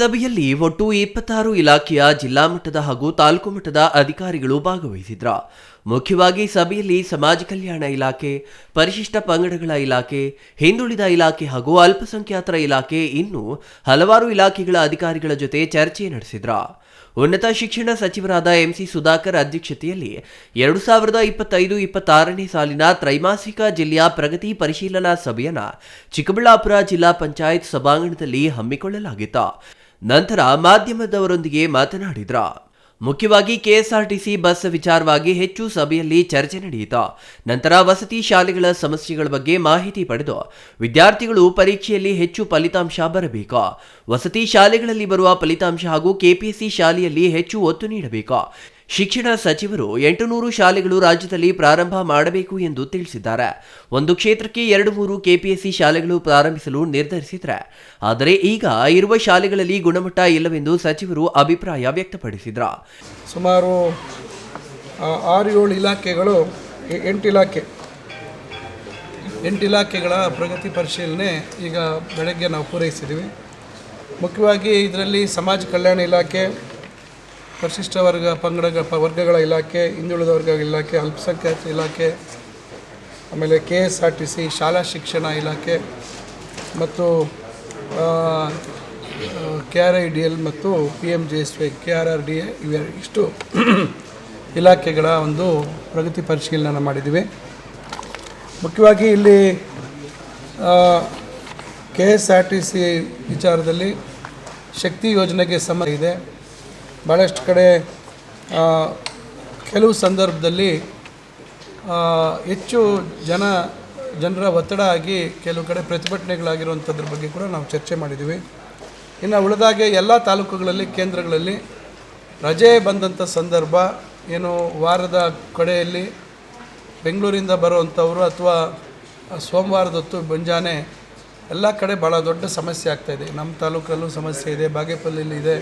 ಸಭೆಯಲ್ಲಿ ಒಟ್ಟು ಇಪ್ಪತ್ತಾರು ಇಲಾಖೆಯ ಜಿಲ್ಲಾ ಮಟ್ಟದ ಹಾಗೂ ತಾಲೂಕು ಮಟ್ಟದ ಅಧಿಕಾರಿಗಳು ಭಾಗವಹಿಸಿದ್ರ. ಮುಖ್ಯವಾಗಿ ಸಭೆಯಲ್ಲಿ ಸಮಾಜ ಕಲ್ಯಾಣ ಇಲಾಖೆ, ಪರಿಶಿಷ್ಟ ಪಂಗಡಗಳ ಇಲಾಖೆ, ಹಿಂದುಳಿದ ಇಲಾಖೆ ಹಾಗೂ ಅಲ್ಪಸಂಖ್ಯಾತರ ಇಲಾಖೆ ಇನ್ನೂ ಹಲವಾರು ಇಲಾಖೆಗಳ ಅಧಿಕಾರಿಗಳ ಜೊತೆ ಚರ್ಚೆ ನಡೆಸಿದ್ರ. ಉನ್ನತ ಶಿಕ್ಷಣ ಸಚಿವರಾದ ಎಂಸಿ ಸುಧಾಕರ್ ಅಧ್ಯಕ್ಷತೆಯಲ್ಲಿ ಎರಡು ಸಾವಿರದ ಇಪ್ಪತ್ತೈದು ಇಪ್ಪತ್ತಾರನೇ ಸಾಲಿನ ತ್ರೈಮಾಸಿಕ ಜಿಲ್ಲೆಯ ಪ್ರಗತಿ ಪರಿಶೀಲನಾ ಸಭೆಯನ್ನು ಚಿಕ್ಕಬಳ್ಳಾಪುರ ಜಿಲ್ಲಾ ಪಂಚಾಯತ್ ಸಭಾಂಗಣದಲ್ಲಿ ಹಮ್ಮಿಕೊಳ್ಳಲಾಗಿತ್ತು. ನಂತರ ಮಾಧ್ಯಮದವರೊಂದಿಗೆ ಮಾತನಾಡಿದ್ರ. ಮುಖ್ಯವಾಗಿ ಕೆಎಸ್ಆರ್ಟಿಸಿ ಬಸ್ ವಿಚಾರವಾಗಿ ಹೆಚ್ಚು ಸಭೆಯಲ್ಲಿ ಚರ್ಚೆ ನಡೆಯಿತು. ನಂತರ ವಸತಿ ಶಾಲೆಗಳ ಸಮಸ್ಯೆಗಳ ಬಗ್ಗೆ ಮಾಹಿತಿ ಪಡೆದು ವಿದ್ಯಾರ್ಥಿಗಳು ಪರೀಕ್ಷೆಯಲ್ಲಿ ಹೆಚ್ಚು ಫಲಿತಾಂಶ ಬರಬೇಕು. ವಸತಿ ಶಾಲೆಗಳಲ್ಲಿ ಬರುವ ಫಲಿತಾಂಶ ಹಾಗೂ ಕೆಪಿಎಸ್ಸಿ ಶಾಲೆಯಲ್ಲಿ ಹೆಚ್ಚು ಒತ್ತು ನೀಡಬೇಕು. ಶಿಕ್ಷಣ ಸಚಿವರು ಎಂಟುನೂರು ಶಾಲೆಗಳು ರಾಜ್ಯದಲ್ಲಿ ಪ್ರಾರಂಭ ಮಾಡಬೇಕು ಎಂದು ತಿಳಿಸಿದ್ದಾರೆ. ಒಂದು ಕ್ಷೇತ್ರಕ್ಕೆ ಎರಡು ಮೂರು ಕೆಪಿಎಸ್ಸಿ ಶಾಲೆಗಳು ಪ್ರಾರಂಭಿಸಲು ನಿರ್ಧರಿಸಿದ್ರೆ, ಆದರೆ ಈಗ ಇರುವ ಶಾಲೆಗಳಲ್ಲಿ ಗುಣಮಟ್ಟ ಇಲ್ಲವೆಂದು ಸಚಿವರು ಅಭಿಪ್ರಾಯ ವ್ಯಕ್ತಪಡಿಸಿದ್ರು. ಸುಮಾರು ಆರು ಏಳು ಇಲಾಖೆಗಳು ಎಂಟು ಇಲಾಖೆ, ಎಂಟು ಇಲಾಖೆಗಳ ಪ್ರಗತಿ ಪರಿಶೀಲನೆ ಈಗ ಬೆಳಗ್ಗೆ ನಾವು ಪೂರೈಸಿದ್ದೀವಿ. ಮುಖ್ಯವಾಗಿ ಇದರಲ್ಲಿ ಸಮಾಜ ಕಲ್ಯಾಣ ಇಲಾಖೆ ಪರಿಶಿಷ್ಟ ವರ್ಗ ಪಂಗಡ ವರ್ಗಗಳ ಇಲಾಖೆ, ಹಿಂದುಳಿದ ವರ್ಗಗಳ ಇಲಾಖೆ, ಅಲ್ಪಸಂಖ್ಯಾತ ಇಲಾಖೆ, ಆಮೇಲೆ K S R T C, ಶಾಲಾ ಶಿಕ್ಷಣ ಇಲಾಖೆ ಮತ್ತು K R I D L ಮತ್ತು P M J S Y, K R R D A ಇವೆ ಇಷ್ಟು ಇಲಾಖೆಗಳ ಒಂದು ಪ್ರಗತಿ ಪರಿಶೀಲನೆ ಮಾಡಿದ್ದೀವಿ. ಮುಖ್ಯವಾಗಿ ಇಲ್ಲಿ K S R T C ವಿಚಾರದಲ್ಲಿ ಶಕ್ತಿ ಯೋಜನೆಗೆ ಸಂಬಂಧ ಇದೆ. ಭಾಳಷ್ಟು ಕಡೆ ಕೆಲವು ಸಂದರ್ಭದಲ್ಲಿ ಹೆಚ್ಚು ಜನ, ಜನರ ಒತ್ತಡ ಆಗಿ ಕೆಲವು ಕಡೆ ಪ್ರತಿಭಟನೆಗಳಾಗಿರುವಂಥದ್ರ ಬಗ್ಗೆ ಕೂಡ ನಾವು ಚರ್ಚೆ ಮಾಡಿದ್ದೀವಿ. ಇನ್ನು ಉಳಿದಾಗೆ ಎಲ್ಲ ತಾಲೂಕುಗಳಲ್ಲಿ, ಕೇಂದ್ರಗಳಲ್ಲಿ ರಜೆ ಬಂದಂಥ ಸಂದರ್ಭ, ಏನು ವಾರದ ಕಡೆಯಲ್ಲಿ ಬೆಂಗಳೂರಿಂದ ಬರುವಂಥವ್ರು ಅಥವಾ ಸೋಮವಾರದೊತ್ತು ಮುಂಜಾನೆ ಎಲ್ಲ ಕಡೆ ಭಾಳ ದೊಡ್ಡ ಸಮಸ್ಯೆ ಆಗ್ತಾಯಿದೆ ನಮ್ಮ ತಾಲೂಕಲ್ಲೂ ಸಮಸ್ಯೆ ಇದೆ ಬಾಗೇಪಲ್ಲಿಲಿ ಇದೆ.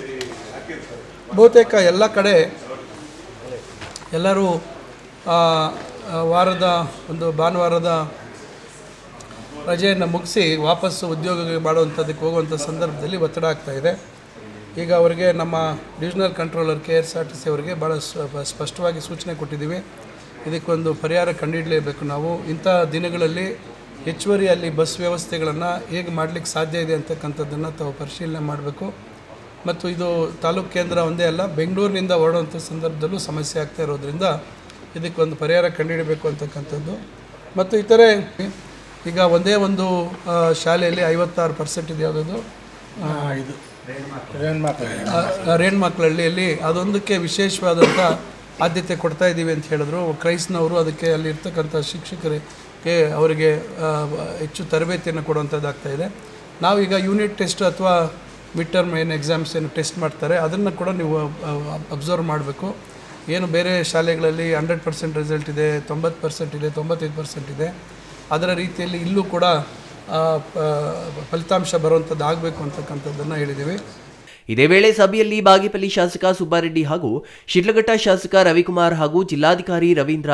ಬಹುತೇಕ ಎಲ್ಲ ಕಡೆ ಎಲ್ಲರೂ ವಾರದ ಒಂದು ಭಾನುವಾರದ ರಜೆಯನ್ನು ಮುಗಿಸಿ ವಾಪಸ್ಸು ಉದ್ಯೋಗಕ್ಕೆ ಮಾಡುವಂಥದ್ದಕ್ಕೆ ಹೋಗುವಂಥ ಸಂದರ್ಭದಲ್ಲಿ ಒತ್ತಡ ಆಗ್ತಾ ಇದೆ. ಈಗ ಅವರಿಗೆ ನಮ್ಮ divisional controller K S R T C ಅವರಿಗೆ ಭಾಳ ಸ್ಪಷ್ಟವಾಗಿ ಸೂಚನೆ ಕೊಟ್ಟಿದ್ದೀವಿ. ಇದಕ್ಕೊಂದು ಪರಿಹಾರ ಕಂಡುಹಿಡಲೇಬೇಕು ನಾವು. ಇಂಥ ದಿನಗಳಲ್ಲಿ ಹೆಚ್ಚುವರಿ ಅಲ್ಲಿ ಬಸ್ ವ್ಯವಸ್ಥೆಗಳನ್ನು ಹೇಗೆ ಮಾಡಲಿಕ್ಕೆ ಸಾಧ್ಯ ಇದೆ ಅಂತಕ್ಕಂಥದ್ದನ್ನು ತಾವು ಪರಿಶೀಲನೆ ಮಾಡಬೇಕು. ಮತ್ತು ಇದು ತಾಲೂಕು ಕೇಂದ್ರ ಒಂದೇ ಅಲ್ಲ, ಬೆಂಗಳೂರಿನಿಂದ ಹೊರಡುವಂಥ ಸಂದರ್ಭದಲ್ಲೂ ಸಮಸ್ಯೆ ಆಗ್ತಾ ಇರೋದ್ರಿಂದ ಇದಕ್ಕೊಂದು ಪರಿಹಾರ ಕಂಡುಹಿಡಬೇಕು ಅಂತಕ್ಕಂಥದ್ದು. ಮತ್ತು ಇತರೆ, ಈಗ ಒಂದೇ ಒಂದು ಶಾಲೆಯಲ್ಲಿ ಐವತ್ತಾರು ಪರ್ಸೆಂಟ್ ಇದೆ ಯಾವುದದು? ಇದು ರೇಣ್ ಮಕ್ಕಳಹಳ್ಳಿಯಲ್ಲಿ ಅದೊಂದಕ್ಕೆ ವಿಶೇಷವಾದಂಥ ಆದ್ಯತೆ ಕೊಡ್ತಾ ಇದ್ದೀವಿ ಅಂತ ಹೇಳಿದ್ರು. ಕ್ರೈಸ್ನವರು ಅದಕ್ಕೆ ಅಲ್ಲಿ ಇರ್ತಕ್ಕಂಥ ಶಿಕ್ಷಕರಿಗೆ ಅವರಿಗೆ ಹೆಚ್ಚು ತರಬೇತಿಯನ್ನು ಕೊಡುವಂಥದ್ದಾಗ್ತಾ ಇದೆ. ನಾವೀಗ ಯೂನಿಟ್ ಟೆಸ್ಟ್ ಅಥವಾ ಮಿಡ್ ಟರ್ಮ್ ಏನು ಎಕ್ಸಾಮ್ಸ್ ಏನು ಟೆಸ್ಟ್ ಮಾಡ್ತಾರೆ, ಅದನ್ನು ಕೂಡ ನೀವು ಅಬ್ಸರ್ವ್ ಮಾಡಬೇಕು. ಏನು ಬೇರೆ ಶಾಲೆಗಳಲ್ಲಿ ಹಂಡ್ರೆಡ್ ಪರ್ಸೆಂಟ್ ರಿಸಲ್ಟ್ ಇದೆ, ತೊಂಬತ್ತು ಪರ್ಸೆಂಟ್ ಇದೆ, ತೊಂಬತ್ತೈದು ಪರ್ಸೆಂಟ್ ಇದೆ, ಅದರ ರೀತಿಯಲ್ಲಿ ಇಲ್ಲೂ ಕೂಡ ಫಲಿತಾಂಶ ಬರುವಂಥದ್ದು ಆಗಬೇಕು ಅಂತಕ್ಕಂಥದ್ದನ್ನು ಹೇಳಿದ್ದೀವಿ. ಇದೇ ವೇಳೆ ಸಭೆಯಲ್ಲಿ ಬಾಗೇಪಲ್ಲಿ ಶಾಸಕ ಸುಬ್ಬಾರೆಡ್ಡಿ ಹಾಗೂ ಶಿಡ್ಲಘಟ್ಟ ಶಾಸಕ ರವಿಕುಮಾರ್ ಹಾಗೂ ಜಿಲ್ಲಾಧಿಕಾರಿ ರವೀಂದ್ರ,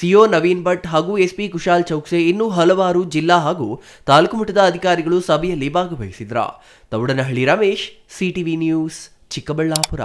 ಸಿಒ ನವೀನ್ ಭಟ್ ಹಾಗೂ ಎಸ್ಪಿ ಕುಶಾಲ್ ಚೌಕ್ಸೆ ಇನ್ನೂ ಹಲವಾರು ಜಿಲ್ಲಾ ಹಾಗೂ ತಾಲೂಕು ಮಟ್ಟದ ಅಧಿಕಾರಿಗಳು ಸಭೆಯಲ್ಲಿ ಭಾಗವಹಿಸಿದ್ರ ತೌಡನಹಳ್ಳಿ ರಮೇಶ್, ಸಿಟಿವಿ ನ್ಯೂಸ್, ಚಿಕ್ಕಬಳ್ಳಾಪುರ.